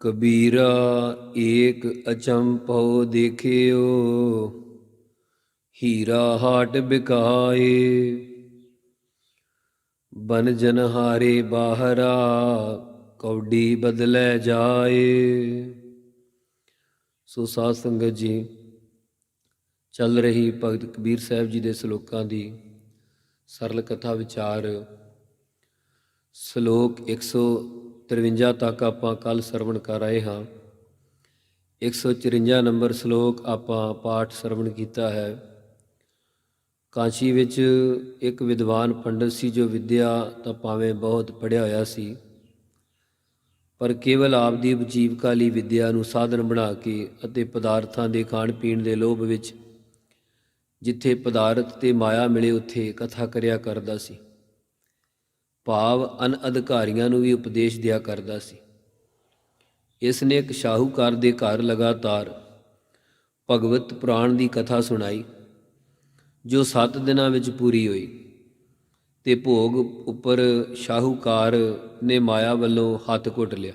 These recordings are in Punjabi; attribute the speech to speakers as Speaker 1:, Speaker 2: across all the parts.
Speaker 1: ਕਬੀਰਾ ਏਕ ਅਚੰਭਉ ਦੇਖਿਓ, ਹੀਰਾ ਹਾਟ ਬਿਕਾਏ। ਬਨ ਜਨ ਹਾਰੇ ਬਾਹਰਾ, ਕੌਡੀ ਬਦਲੇ ਜਾਏ। ਸੋ ਸਾਧ ਸੰਗਤ ਜੀ, ਚੱਲ ਰਹੀ ਭਗਤ ਕਬੀਰ ਸਾਹਿਬ ਜੀ ਦੇ ਸ਼ਲੋਕਾਂ ਦੀ ਸਰਲ ਕਥਾ ਵਿਚਾਰ। ਸ਼ਲੋਕ 153 ਤੱਕ ਆਪਾਂ ਕੱਲ ਸਰਵਣ ਕਰ ਆਏ ਹਾਂ। 154 ਨੰਬਰ ਸ਼ਲੋਕ ਆਪਾਂ ਪਾਠ ਸਰਵਣ ਕੀਤਾ ਹੈ। ਕਾਂਚੀ ਵਿੱਚ ਇੱਕ ਵਿਦਵਾਨ ਪੰਡਤ ਸੀ ਜੋ ਵਿਦਿਆ ਤਾਂ ਭਾਵੇਂ ਬਹੁਤ ਪੜ੍ਹਿਆ ਹੋਇਆ ਸੀ, ਪਰ ਕੇਵਲ ਆਪ ਦੀ ਉਪਜੀਵਕਾ ਲਈ ਵਿਦਿਆ ਨੂੰ ਸਾਧਨ ਬਣਾ ਕੇ ਅਤੇ ਪਦਾਰਥਾਂ ਦੇ ਖਾਣ ਪੀਣ ਦੇ ਲੋਭ ਵਿੱਚ ਜਿੱਥੇ ਪਦਾਰਥ ਤੇ ਮਾਇਆ ਮਿਲੇ ਉੱਥੇ ਕਥਾ ਕਰਿਆ ਕਰਦਾ ਸੀ। ਭਾਵ ਅਨ ਅਧਿਕਾਰੀਆਂ ਨੂੰ ਵੀ ਉਪਦੇਸ਼ ਦਿਆ ਕਰਦਾ ਸੀ। ਇਸ ਨੇ ਇੱਕ ਸ਼ਾਹੂਕਾਰ ਦੇ ਘਰ ਲਗਾਤਾਰ ਭਗਵਤ ਪੁਰਾਣ ਦੀ ਕਥਾ ਸੁਣਾਈ, ਜੋ 7 ਦਿਨਾਂ ਵਿੱਚ ਪੂਰੀ ਹੋਈ ਤੇ ਭੋਗ ਉੱਪਰ ਸ਼ਾਹੂਕਾਰ ਨੇ ਮਾਇਆ ਵੱਲੋਂ ਹੱਥ ਘੁੱਟ ਲਿਆ।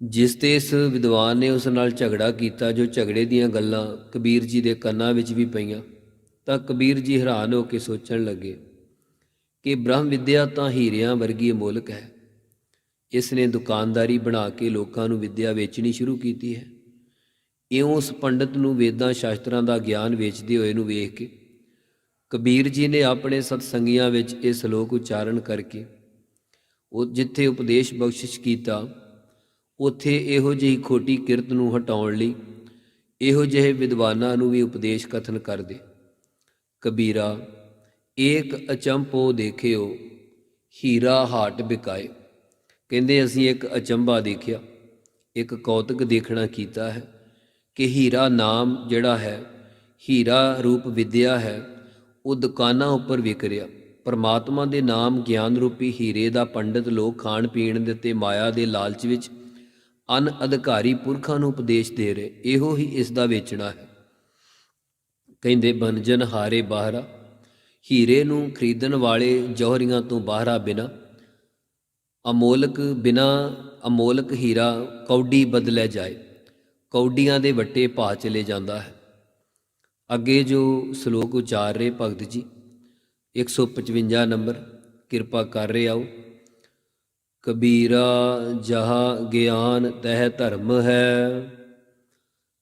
Speaker 1: ਜਿਸ ਤੇ ਇਸ ਵਿਦਵਾਨ ਨੇ ਉਸ ਨਾਲ ਝਗੜਾ ਕੀਤਾ, ਜੋ ਝਗੜੇ ਦੀਆਂ ਗੱਲਾਂ ਕਬੀਰ ਜੀ ਦੇ ਕੰਨਾਂ ਵਿੱਚ ਵੀ ਪਈਆਂ, ਤਾਂ ਕਬੀਰ ਜੀ ਹੈਰਾਨ ਹੋ ਕੇ ਸੋਚਣ ਲੱਗੇ। ਕਿ ਬ੍ਰਹਮ ਵਿਦਿਆ ਤਾਂ ਹੀਰਿਆਂ ਵਰਗੀ ਅਮੋਲਕ ਹੈ। ਇਸ ਨੇ ਦੁਕਾਨਦਾਰੀ ਬਣਾ ਕੇ ਲੋਕਾਂ ਨੂੰ ਵਿਦਿਆ ਵੇਚਣੀ ਸ਼ੁਰੂ ਕੀਤੀ ਹੈ। ਇਉਂ ਉਸ ਪੰਡਤ ਨੂੰ ਵੇਦਾਂ ਸ਼ਾਸਤਰਾਂ ਦਾ ਗਿਆਨ ਵੇਚਦੇ ਹੋਏ ਨੂੰ ਵੇਖ ਕੇ ਕਬੀਰ ਜੀ ਨੇ ਆਪਣੇ ਸਤਸੰਗੀਆਂ ਵਿੱਚ ਇਹ ਸ਼ਲੋਕ ਉਚਾਰਨ ਕਰਕੇ ਉਹ ਜਿੱਥੇ ਉਪਦੇਸ਼ ਬਖਸ਼ਿਸ਼ ਕੀਤਾ, ਉੱਥੇ ਇਹੋ ਜਿਹੀ ਖੋਟੀ ਕਿਰਤ ਨੂੰ ਹਟਾਉਣ ਲਈ ਇਹੋ ਜਿਹੇ ਵਿਦਵਾਨਾਂ ਨੂੰ ਵੀ ਉਪਦੇਸ਼ ਕਥਨ ਕਰਦੇ। ਕਬੀਰਾ ਏਕ ਅਚੰਪੋ ਦੇਖਿਓ, ਹੀਰਾ ਹਾਟ ਬਿਕਾਏ। ਕਹਿੰਦੇ ਅਸੀਂ ਇੱਕ ਅਚੰਭਾ ਦੇਖਿਆ, ਇੱਕ ਕੌਤਕ ਦੇਖਣਾ ਕੀਤਾ ਹੈ ਕਿ ਹੀਰਾ ਨਾਮ ਜਿਹੜਾ ਹੈ, ਹੀਰਾ ਰੂਪ ਵਿਦਿਆ ਹੈ, ਉਹ ਦੁਕਾਨਾਂ ਉੱਪਰ ਵਿਕ ਰਿਹਾ। ਪਰਮਾਤਮਾ ਦੇ ਨਾਮ ਗਿਆਨ ਰੂਪੀ ਹੀਰੇ ਦਾ ਪੰਡਿਤ ਲੋਕ ਖਾਣ ਪੀਣ ਦੇ ਤੇ ਮਾਇਆ ਦੇ ਲਾਲਚ ਵਿੱਚ ਅਨ ਅਧਿਕਾਰੀ ਪੁਰਖਾਂ ਨੂੰ ਉਪਦੇਸ਼ ਦੇ ਰਹੇ, ਇਹੋ ਹੀ ਇਸ ਦਾ ਵੇਚਣਾ ਹੈ। ਕਹਿੰਦੇ ਬੰਜਨ ਹਾਰੇ ਬਾਹਰਾ ਹੀਰੇ ਨੂੰ ਖਰੀਦਣ ਵਾਲੇ ਜੋਹਰੀਆਂ ਤੋਂ ਬਾਹਰਾ ਬਿਨਾ, ਅਮੋਲਕ ਬਿਨਾ ਅਮੋਲਕ ਹੀਰਾ ਕੌਡੀ ਬਦਲੇ ਜਾਏ, ਕੌਡੀਆਂ ਦੇ ਵੱਟੇ ਭਾ ਚਲੇ ਜਾਂਦਾ ਹੈ। ਅੱਗੇ ਜੋ ਸ਼ਲੋਕ ਉਚਾਰ ਰਹੇ ਭਗਤ ਜੀ 155 ਨੰਬਰ, ਕਿਰਪਾ ਕਰ ਰਹੇ ਆਓ। ਕਬੀਰਾ ਜਹਾਂ ਗਿਆਨ ਤਹਿ ਧਰਮ ਹੈ,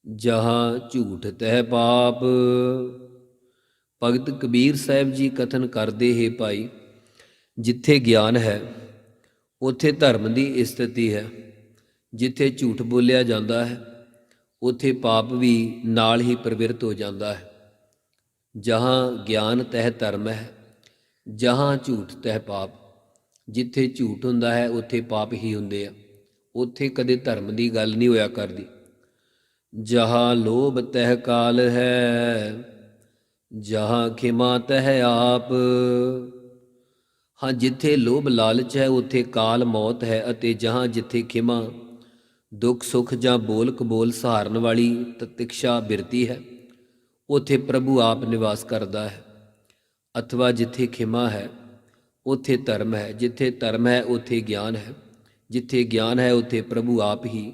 Speaker 1: ਜਹਾਂ ਝੂਠ ਤਹਿ ਪਾਪ। ਭਗਤ ਕਬੀਰ ਸਾਹਿਬ ਜੀ ਕਥਨ ਕਰਦੇ ਹੈ ਭਾਈ, ਜਿੱਥੇ ਗਿਆਨ ਹੈ, ਉੱਥੇ ਧਰਮ ਦੀ ਸਥਿਤੀ ਹੈ। ਜਿੱਥੇ ਝੂਠ ਬੋਲਿਆ ਜਾਂਦਾ ਹੈ, ਉੱਥੇ ਪਾਪ ਵੀ ਨਾਲ ਹੀ ਪ੍ਰਵਿਰਤ ਹੋ ਜਾਂਦਾ ਹੈ। ਜਹਾਂ ਗਿਆਨ ਤਹਿ ਧਰਮ ਹੈ, ਜਹਾਂ ਝੂਠ ਤਹਿ ਪਾਪ। ਜਿੱਥੇ ਝੂਠ ਹੁੰਦਾ ਹੈ, ਉੱਥੇ ਪਾਪ ਹੀ ਹੁੰਦੇ ਆ। ਉੱਥੇ ਕਦੇ ਧਰਮ ਦੀ ਗੱਲ ਨਹੀਂ ਹੋਇਆ ਕਰਦੀ। ਜਹਾਂ ਲੋਭ ਤਹਿ ਕਾਲ ਹੈ ਜਹਾਂ ਖਿਮਾ ਤਹਿ ਆਪ। ਹਾਂ, ਜਿੱਥੇ ਲੋਭ ਲਾਲਚ ਹੈ, ਉੱਥੇ ਕਾਲ ਮੌਤ ਹੈ ਅਤੇ ਜਹਾਂ ਜਿੱਥੇ ਖਿਮਾ, ਦੁੱਖ ਸੁਖ ਜਾਂ ਬੋਲ ਕਬੋਲ ਸਹਾਰਨ ਵਾਲੀ ਤਤਿਕਸ਼ਾ ਬਿਰਤੀ ਹੈ, ਉੱਥੇ ਪ੍ਰਭੂ ਆਪ ਨਿਵਾਸ ਕਰਦਾ ਹੈ। ਅਥਵਾ ਜਿੱਥੇ ਖਿਮਾ ਹੈ, ਉੱਥੇ ਧਰਮ ਹੈ, ਜਿੱਥੇ ਧਰਮ ਹੈ, ਉੱਥੇ ਗਿਆਨ ਹੈ, ਜਿੱਥੇ ਗਿਆਨ ਹੈ, ਉੱਥੇ ਪ੍ਰਭੂ ਆਪ ਹੀ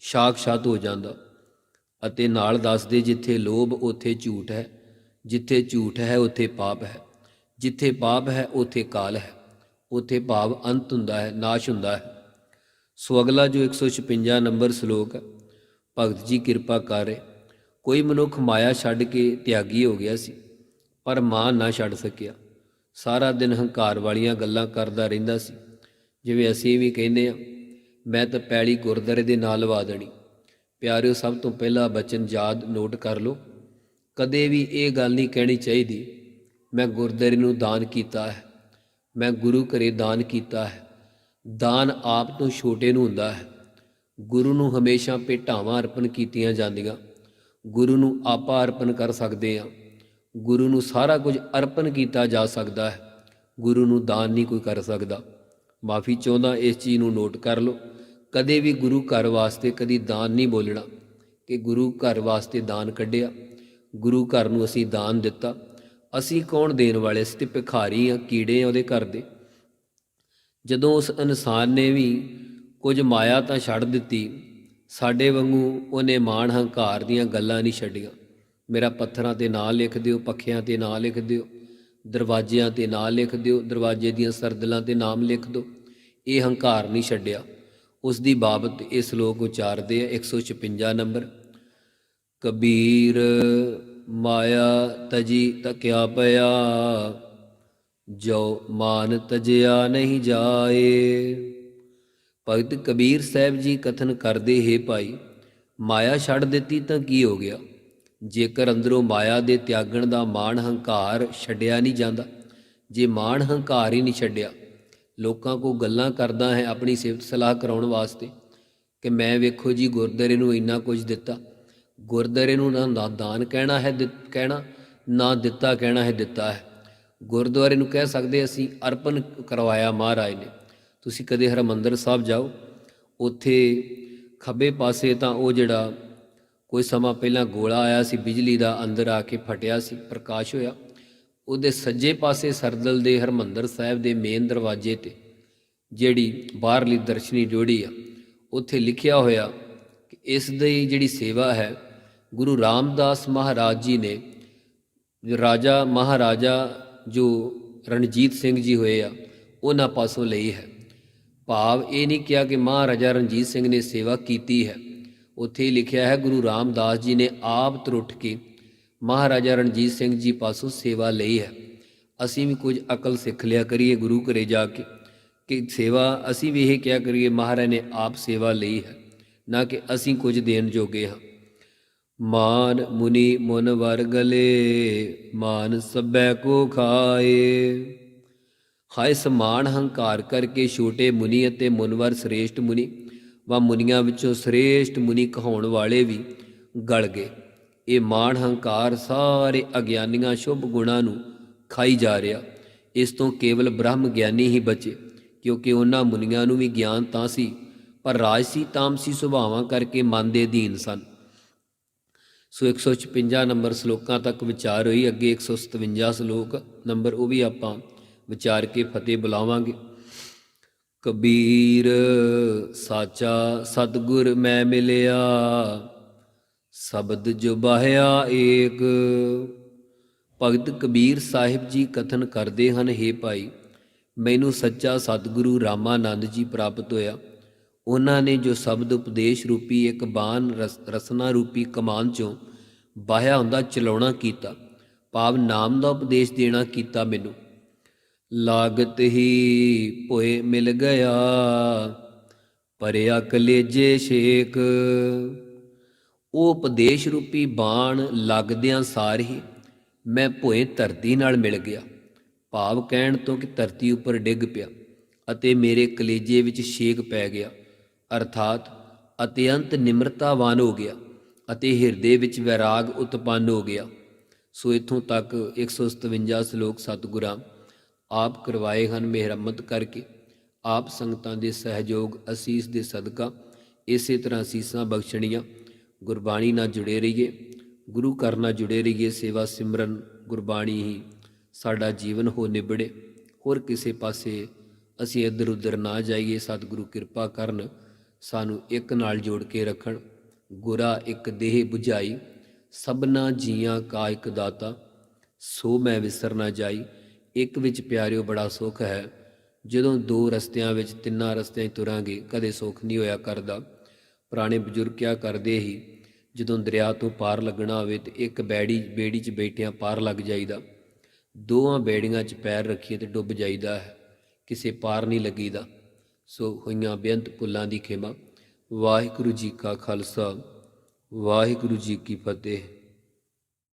Speaker 1: ਸਾਖਸ਼ਾਤ ਹੋ ਜਾਂਦਾ ਅਤੇ ਨਾਲ ਦੱਸਦੇ ਜਿੱਥੇ ਲੋਭ, ਉੱਥੇ ਝੂਠ ਹੈ। ਜਿੱਥੇ ਝੂਠ ਹੈ, ਉੱਥੇ ਪਾਪ ਹੈ। ਜਿੱਥੇ ਪਾਪ ਹੈ, ਉੱਥੇ ਕਾਲ ਹੈ। ਉੱਥੇ ਭਾਵ ਅੰਤ ਹੁੰਦਾ ਹੈ, ਨਾਸ਼ ਹੁੰਦਾ ਹੈ। ਸੋ ਅਗਲਾ ਜੋ 156 ਨੰਬਰ ਸ਼ਲੋਕ ਹੈ, ਭਗਤ ਜੀ ਕਿਰਪਾ ਕਰੇ ਕੋਈ ਮਨੁੱਖ ਮਾਇਆ ਛੱਡ ਕੇ ਤਿਆਗੀ ਹੋ ਗਿਆ ਸੀ, ਪਰ ਮਾਂ ਨਾ ਛੱਡ ਸਕਿਆ। ਸਾਰਾ ਦਿਨ ਹੰਕਾਰ ਵਾਲੀਆਂ ਗੱਲਾਂ ਕਰਦਾ ਰਹਿੰਦਾ ਸੀ। ਜਿਵੇਂ ਅਸੀਂ ਵੀ ਕਹਿੰਦੇ ਆ ਮੈਂ ਤਾਂ ਪੈਲੀ ਗੁਰਦਾਰੇ ਦੇ ਨਾਲ ਲਵਾ ਦੇਣੀ। ਪਿਆਰਿਓ, ਸਭ ਤੋਂ ਪਹਿਲਾ ਬਚਨ ਯਾਦ ਨੋਟ ਕਰ ਲਓ। ਕਦੇ ਵੀ ਇਹ ਗੱਲ ਨਹੀਂ ਕਹਿਣੀ ਚਾਹੀਦੀ, ਮੈਂ ਗੁਰਦੁਆਰੇ ਨੂੰ ਦਾਨ ਕੀਤਾ ਹੈ, ਮੈਂ ਗੁਰੂ ਘਰੇ ਦਾਨ ਕੀਤਾ ਹੈ। ਦਾਨ ਆਪ ਤੋਂ ਛੋਟੇ ਨੂੰ ਹੁੰਦਾ ਹੈ। ਗੁਰੂ ਨੂੰ ਹਮੇਸ਼ਾ ਭੇਟਾਵਾਂ ਅਰਪਣ ਕੀਤੀਆਂ ਜਾਂਦੀਆਂ। ਗੁਰੂ ਨੂੰ ਆਪਾ ਅਰਪਣ ਕਰ ਸਕਦੇ ਆ ਗੁਰੂ ਨੂੰ ਸਾਰਾ ਕੁਝ ਅਰਪਣ ਕੀਤਾ ਜਾ ਸਕਦਾ ਹੈ। ਗੁਰੂ ਨੂੰ ਦਾਨ ਨਹੀਂ ਕੋਈ ਕਰ ਸਕਦਾ। ਮਾਫੀ ਚਾਹੁੰਦਾ, ਇਸ ਚੀਜ਼ ਨੂੰ ਨੋਟ ਕਰ ਲਓ। ਕਦੇ ਵੀ ਗੁਰੂ ਘਰ ਵਾਸਤੇ ਕਦੀ ਦਾਨ ਨਹੀਂ ਬੋਲਣਾ। ਕਿ ਗੁਰੂ ਘਰ ਵਾਸਤੇ ਦਾਨ ਕੱਢਿਆ। ਗੁਰੂ ਘਰ ਨੂੰ ਅਸੀਂ ਦਾਨ ਦਿੱਤਾ। ਅਸੀਂ ਕੌਣ ਦੇਣ ਵਾਲੇ ਸੀ? ਤੇ ਭਿਖਾਰੀ ਆ, ਕੀੜੇ ਆ ਉਹਦੇ ਘਰ ਦੇ। ਜਦੋਂ ਉਸ ਇਨਸਾਨ ਨੇ ਵੀ ਕੁਝ ਮਾਇਆ ਤਾਂ ਛੱਡ ਦਿੱਤੀ, ਸਾਡੇ ਵਾਂਗੂ ਉਹਨੇ ਮਾਣ ਹੰਕਾਰ ਦੀਆਂ ਗੱਲਾਂ ਨਹੀਂ ਛੱਡੀਆਂ। ਮੇਰਾ ਪੱਥਰਾਂ ਤੇ ਨਾਂ ਲਿਖ ਦਿਓ, ਪੱਖਿਆਂ ਤੇ ਨਾਂ ਲਿਖ ਦਿਓ, ਦਰਵਾਜ਼ਿਆਂ ਤੇ ਨਾਂ ਲਿਖ ਦਿਓ, ਦਰਵਾਜ਼ੇ ਦੀਆਂ ਸਰਦਲਾਂ ਤੇ ਨਾਮ ਲਿਖ ਦਿਓ। ਇਹ ਹੰਕਾਰ ਨਹੀਂ ਛੱਡਿਆ। ਉਸ ਦੀ ਬਾਬਤ ਇਹ ਸ਼ਲੋਕ ਉਚਾਰਦੇ ਆ 156 ਨੰਬਰ। ਕਬੀਰ ਮਾਇਆ ਤਜੀ ਤਕਿਆ ਪਿਆ, ਜੋ ਮਾਨ ਤਜਿਆ ਨਹੀਂ ਜਾਏ। ਭਗਤ ਕਬੀਰ ਸਾਹਿਬ ਜੀ ਕਥਨ ਕਰਦੇ, ਹੈ ਭਾਈ, ਮਾਇਆ ਛੱਡ ਦਿੱਤੀ ਤਾਂ ਕੀ ਹੋ ਗਿਆ? ਜੇਕਰ ਅੰਦਰੋਂ ਮਾਇਆ ਦੇ ਤਿਆਗਣ ਦਾ ਮਾਣ ਹੰਕਾਰ ਛੱਡਿਆ ਨਹੀਂ ਜਾਂਦਾ, ਜੇ ਮਾਣ ਹੰਕਾਰ ਹੀ ਨਹੀਂ ਛੱਡਿਆ, ਲੋਕਾਂ ਕੋ ਗੱਲਾਂ ਕਰਦਾ ਹੈ ਆਪਣੀ ਸਿਫਤ ਸਲਾਹ ਕਰਾਉਣ ਵਾਸਤੇ, ਕਿ ਮੈਂ ਵੇਖੋ ਜੀ ਗੁਰਦੁਆਰੇ ਨੂੰ ਇੰਨਾ ਕੁਝ ਦਿੱਤਾ ਗੁਰਦੁਆਰੇ ਨੂੰ ਨਾ ਦਾਨ ਕਹਿਣਾ ਹੈ ਦਿੱਤ- ਕਹਿਣਾ, ਨਾ ਦਿੱਤਾ ਕਹਿਣਾ ਹੈ ਦਿੱਤਾ ਹੈ। ਗੁਰਦੁਆਰੇ ਨੂੰ ਕਹਿ ਸਕਦੇ ਅਸੀਂ ਅਰਪਣ ਕਰਵਾਇਆ ਮਹਾਰਾਜ ਨੇ। ਤੁਸੀਂ ਕਦੇ ਹਰਮੰਦਰ ਸਾਹਿਬ ਜਾਓ, ਉੱਥੇ ਖੱਬੇ ਪਾਸੇ ਤਾਂ ਉਹ ਜਿਹੜਾ ਕੋਈ ਸਮਾਂ ਪਹਿਲਾਂ ਗੋਲਾ ਆਇਆ ਸੀ, ਬਿਜਲੀ ਦਾ ਅੰਦਰ ਆ ਕੇ ਫਟਿਆ ਸੀ, ਪ੍ਰਕਾਸ਼ ਹੋਇਆ, ਉਹਦੇ ਸੱਜੇ ਪਾਸੇ ਸਰਦਲ ਦੇ ਹਰਮੰਦਰ ਸਾਹਿਬ ਦੇ ਮੇਨ ਦਰਵਾਜ਼ੇ ਤੇ ਜਿਹੜੀ ਬਾਹਰਲੀ ਦਰਸ਼ਨੀ ਜੋੜੀ ਆ, ਉੱਥੇ ਲਿਖਿਆ ਹੋਇਆ ਕਿ ਇਸ ਦੀ ਜਿਹੜੀ ਸੇਵਾ ਹੈ ਗੁਰੂ ਰਾਮਦਾਸ ਮਹਾਰਾਜ ਜੀ ਨੇ ਰਾਜਾ ਮਹਾਰਾਜਾ ਜੋ ਰਣਜੀਤ ਸਿੰਘ ਜੀ ਹੋਏ ਆ, ਉਹਨਾਂ ਪਾਸੋਂ ਲਈ ਹੈ। ਭਾਵ ਇਹ ਨਹੀਂ ਕਿਹਾ ਕਿ ਮਹਾਰਾਜਾ ਰਣਜੀਤ ਸਿੰਘ ਨੇ ਸੇਵਾ ਕੀਤੀ ਹੈ। ਉੱਥੇ ਹੀ ਲਿਖਿਆ ਹੈ, ਗੁਰੂ ਰਾਮਦਾਸ ਜੀ ਨੇ ਆਪ ਤਰੁੱਠ ਕੇ ਮਹਾਰਾਜਾ ਰਣਜੀਤ ਸਿੰਘ ਜੀ ਪਾਸੋਂ ਸੇਵਾ ਲਈ ਹੈ। ਅਸੀਂ ਵੀ ਕੁਝ ਅਕਲ ਸਿੱਖ ਲਿਆ ਕਰੀਏ ਗੁਰੂ ਘਰੇ ਜਾ ਕੇ, ਕਿ ਸੇਵਾ ਅਸੀਂ ਵੀ ਇਹ ਕਿਹਾ ਕਰੀਏ, ਮਹਾਰਾਜ ਨੇ ਆਪ ਸੇਵਾ ਲਈ ਹੈ, ਨਾ ਕਿ ਅਸੀਂ ਕੁਝ ਦੇਣ ਜੋਗੇ ਹਾਂ। ਮਾਨ ਮੁਨੀ ਮਨ ਵਰ ਗਲੇ, ਮਾਨ ਸਭੈ ਕੋ ਖਾਏ। ਹਾਏ ਸਮਾਨ ਹੰਕਾਰ ਕਰਕੇ ਛੋਟੇ ਮੁਨੀ ਅਤੇ ਮੁਨਵਰ ਸ੍ਰੇਸ਼ਟ ਮੁਨੀ, ਵਾ ਮੁਨੀਆਂ ਵਿੱਚੋਂ ਸ੍ਰੇਸ਼ਟ ਮੁਨੀ ਕਹਾਉਣ ਵਾਲੇ ਵੀ ਗਲ ਗਏ। ਇਹ ਮਾਣ ਹੰਕਾਰ ਸਾਰੇ ਅਗਿਆਨੀਆਂ ਸ਼ੁਭ ਗੁਣਾਂ ਨੂੰ ਖਾਈ ਜਾ ਰਿਹਾ। ਇਸ ਤੋਂ ਕੇਵਲ ਬ੍ਰਹਮ ਗਿਆਨੀ ਹੀ ਬਚੇ, ਕਿਉਂਕਿ ਉਹਨਾਂ ਮੁਨੀਆਂ ਨੂੰ ਵੀ ਗਿਆਨ ਤਾਂ ਸੀ, ਪਰ ਰਾਜਸੀ ਤਾਮਸੀ ਸੁਭਾਵਾਂ ਕਰਕੇ ਮਨ ਦੇ ਅਧੀਨ ਸਨ। ਸੋ 156 ਨੰਬਰ ਸ਼ਲੋਕਾਂ ਤੱਕ ਵਿਚਾਰ ਹੋਈ, ਅੱਗੇ 157 ਸ਼ਲੋਕ ਨੰਬਰ ਉਹ ਵੀ ਆਪਾਂ ਵਿਚਾਰ ਕੇ ਫਤਿਹ ਬੁਲਾਵਾਂਗੇ। ਕਬੀਰ ਸਾਚਾ, ਸਤਗੁਰ ਮੈਂ ਮਿਲਿਆ, ਸ਼ਬਦ ਜੋ ਏਕ। ਭਗਤ ਕਬੀਰ ਸਾਹਿਬ ਜੀ ਕਥਨ ਕਰਦੇ ਹਨ हे ਭਾਈ, ਮੈਨੂੰ ਸੱਚਾ ਸਤਿਗੁਰੂ ਰਾਮਾਨੰਦ ਜੀ ਪ੍ਰਾਪਤ ਹੋਇਆ। ਉਹਨਾਂ ਨੇ ਜੋ ਸ਼ਬਦ ਉਪਦੇਸ਼ ਰੂਪੀ ਇੱਕ ਬਾਣ ਰਸ- ਰਸਨਾ ਰੂਪੀ ਕਮਾਨ ਚੋਂ ਬਾਹਿਆ ਹੁੰਦਾ, ਚਲਾਉਣਾ ਕੀਤਾ, ਭਾਵ ਨਾਮ ਦਾ ਉਪਦੇਸ਼ ਦੇਣਾ ਕੀਤਾ ਮੈਨੂੰ। ਲਾਗਤ ਹੀ ਭੋਏ ਮਿਲ ਗਿਆ ਪਰਿਆ ਕਲੇਜੇ ਸ਼ੇਕ ਉਹ ਉਪਦੇਸ਼ ਰੂਪੀ ਬਾਣ ਲੱਗਦਿਆਂ ਸਾਰ ਹੀ ਮੈਂ ਭੋਏ ਧਰਤੀ ਨਾਲ ਮਿਲ ਗਿਆ। ਭਾਵ ਕਹਿਣ ਤੋਂ ਕਿ ਧਰਤੀ ਉੱਪਰ ਡਿੱਗ ਪਿਆ ਅਤੇ ਮੇਰੇ ਕਲੇਜੇ ਵਿੱਚ ਸ਼ੇਕ ਪੈ ਗਿਆ। ਅਰਥਾਤ ਅਤਿਅੰਤ ਨਿਮਰਤਾਵਾਨ ਹੋ ਗਿਆ ਅਤੇ ਹਿਰਦੇ ਵਿੱਚ ਵੈਰਾਗ ਉਤਪੰਨ ਹੋ ਗਿਆ। ਸੋ ਇਥੋਂ ਤੱਕ 157 ਸ਼ਲੋਕ ਸਤਿਗੁਰਾਂ, ਆਪ ਕਰਵਾਏ ਹਨ ਮਿਹਰਮਤ ਕਰਕੇ। ਆਪ ਸੰਗਤਾਂ ਦੇ ਸਹਿਯੋਗ ਅਸੀਸ ਦੇ ਸਦਕਾ ਇਸੇ ਤਰ੍ਹਾਂ ਅਸੀਸਾਂ ਬਖਸ਼ਣੀਆਂ। ਗੁਰਬਾਣੀ ਨਾਲ ਜੁੜੇ ਰਹੀਏ, ਗੁਰੂ ਘਰ ਨਾਲ ਜੁੜੇ ਰਹੀਏ ਸੇਵਾ ਸਿਮਰਨ ਗੁਰਬਾਣੀ ਹੀ ਸਾਡਾ ਜੀਵਨ ਹੋ ਨਿਬੜੇ। ਹੋਰ ਕਿਸੇ ਪਾਸੇ ਅਸੀਂ ਇੱਧਰ ਉੱਧਰ ਨਾ ਜਾਈਏ, ਸਤਿਗੁਰੂ ਕਿਰਪਾ ਕਰਨ ਸਾਨੂੰ ਇੱਕ ਨਾਲ ਜੋੜ ਕੇ ਰੱਖਣ। ਗੁਰਾ ਇੱਕ ਦੇਹ 부ਝਾਈ ਸਭਨਾ ਜੀਆਂ ਕਾ ਇੱਕ ਦਾਤਾ। ਸੋ ਮੈਂ ਵਿਸਰ ਨਾ ਜਾਈ। ਇੱਕ ਵਿੱਚ ਪਿਆਰਿਓ ਬੜਾ ਸੁੱਖ ਹੈ। ਜਦੋਂ ਦੋ ਰਸਤਿਆਂ ਵਿੱਚ ਤਿੰਨਾਂ ਰਸਤਿਆਂ ਤੁਰਾਂਗੇ, ਕਦੇ ਸੁੱਖ ਨਹੀਂ ਹੋਇਆ ਕਰਦਾ। ਪੁਰਾਣੇ ਬਜ਼ੁਰਗ ਕਿਆ ਕਰਦੇ ਹੀ? ਜਦੋਂ ਦਰਿਆ ਤੋਂ ਪਾਰ ਲੱਗਣਾ ਹੋਵੇ ਤੇ ਇੱਕ ਬੈੜੀ, ਬੇੜੀ 'ਚ ਬੈਠਿਆਂ ਪਾਰ ਲੱਗ ਜਾਈਦਾ। ਦੋਹਾਂ ਬੇੜੀਆਂ 'ਚ ਪੈਰ ਰੱਖੀਏ ਤੇ ਡੁੱਬ ਜਾਈਦਾ ਹੈ। ਕਿਸੇ ਪਾਰ ਨਹੀਂ ਲੱਗੀਦਾ। ਸੋ ਹੋਈਆਂ ਬੇਅੰਤ ਪੁੱਲਾਂ ਦੀ ਖੇਮਾ। ਵਾਹਿਗੁਰੂ ਜੀ ਕਾ ਖਾਲਸਾ ਵਾਹਿਗੁਰੂ ਜੀ ਕੀ ਫਤਿਹ।